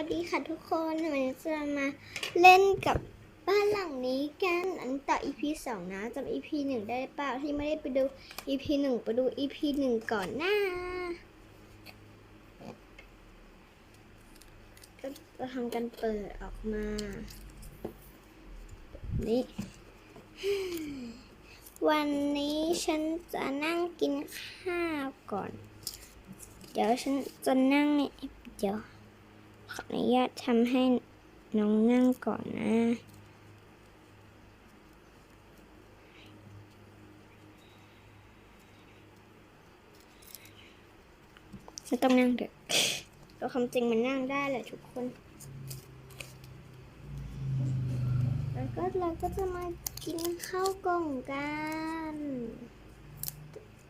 วัสดีค่ะทุกคนวันนี้จะมาเล่นกับบ้านหลังนี้กันอันต่อ EP สองนะจำ EP หนึ่งได้เปล่าที่ไม่ได้ไปดู EP หนึ่งไปดู EP หนึ่งก่อนหน้าก็จะทำกันเปิดออกมานี่วันนี้ฉันจะนั่งกินข้าวก่อน เดี๋ยวฉันจะนั่งเดี๋ยว ขออนุญาตทำให้น้องนั่งก่อนนะฉันต้องนั่งเถอะตัวความจริงมันนั่งได้แหละทุกคน แล้วก็เราก็จะมากินข้าวกล่องกัน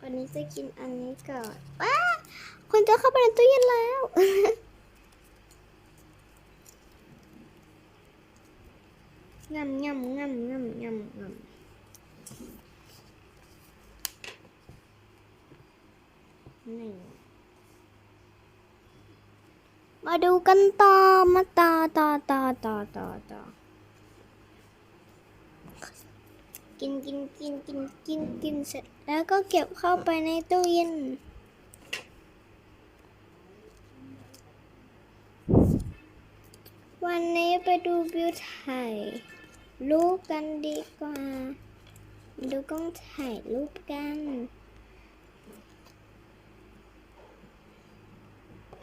วันนี้จะกินอันนี้ก่อนว้าคนจะเข้าไปในตู้เย็นแล้ว งำงำงำงำงำงำนี่มาดูกันต่อมาต่อต่อต่อต่อต่อต่อกินกินกินกินกินกินเสร็จแล้วก็เก็บเข้าไปในตู้เย็นวันนี้ไปดูวิวถ่าย รูปกันดีกว่า ดูกล้องถ่ายรูปกัน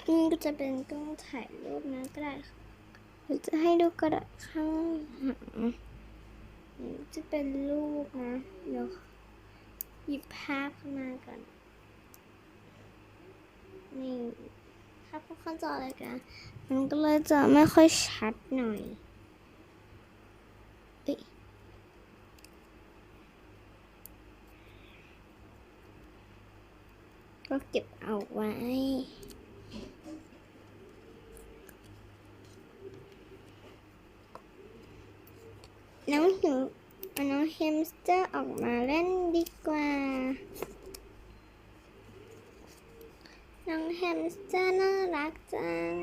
นี่ก็จะเป็นกล้องถ่ายรูปนะก็ได้หรือจะให้ดูกระดาษข้างหังจะเป็นรูปนะ เดี๋ยวหยิบภาพขึ้นมาก่อน นี่ภาพค่อนข้างจอเลยกัน มันก็เลยจะไม่ค่อยชัดหน่อยเอ้ย ก็เก็บเอาไว้ น้องหิวเอาน้องแฮมสเตอร์ออกมาเล่นดีกว่า น้องแฮมสเตอร์น่ารักจัง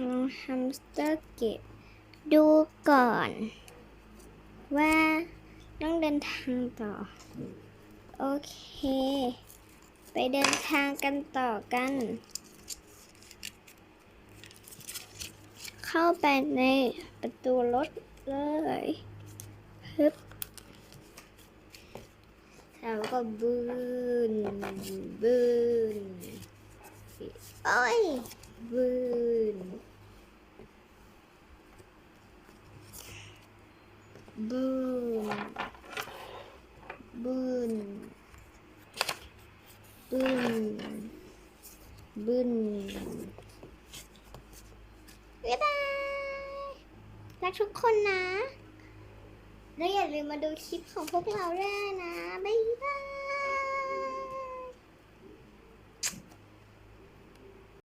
น้องแฮมสเตอร์เก็บดูก่อนว่า ต้องเดินทางต่อ โอเค ไปเดินทางกันต่อกัน เข้าไปในประตูรถเลยฮึบแล้วก็บืนบืนโอ้ยบืนบืนบืน บืนบืนบ๊ายบายรักทุกคนนะ แล้วอย่าลืมมาดูคลิปของพวกเราด้วยนะ บ๊ายบาย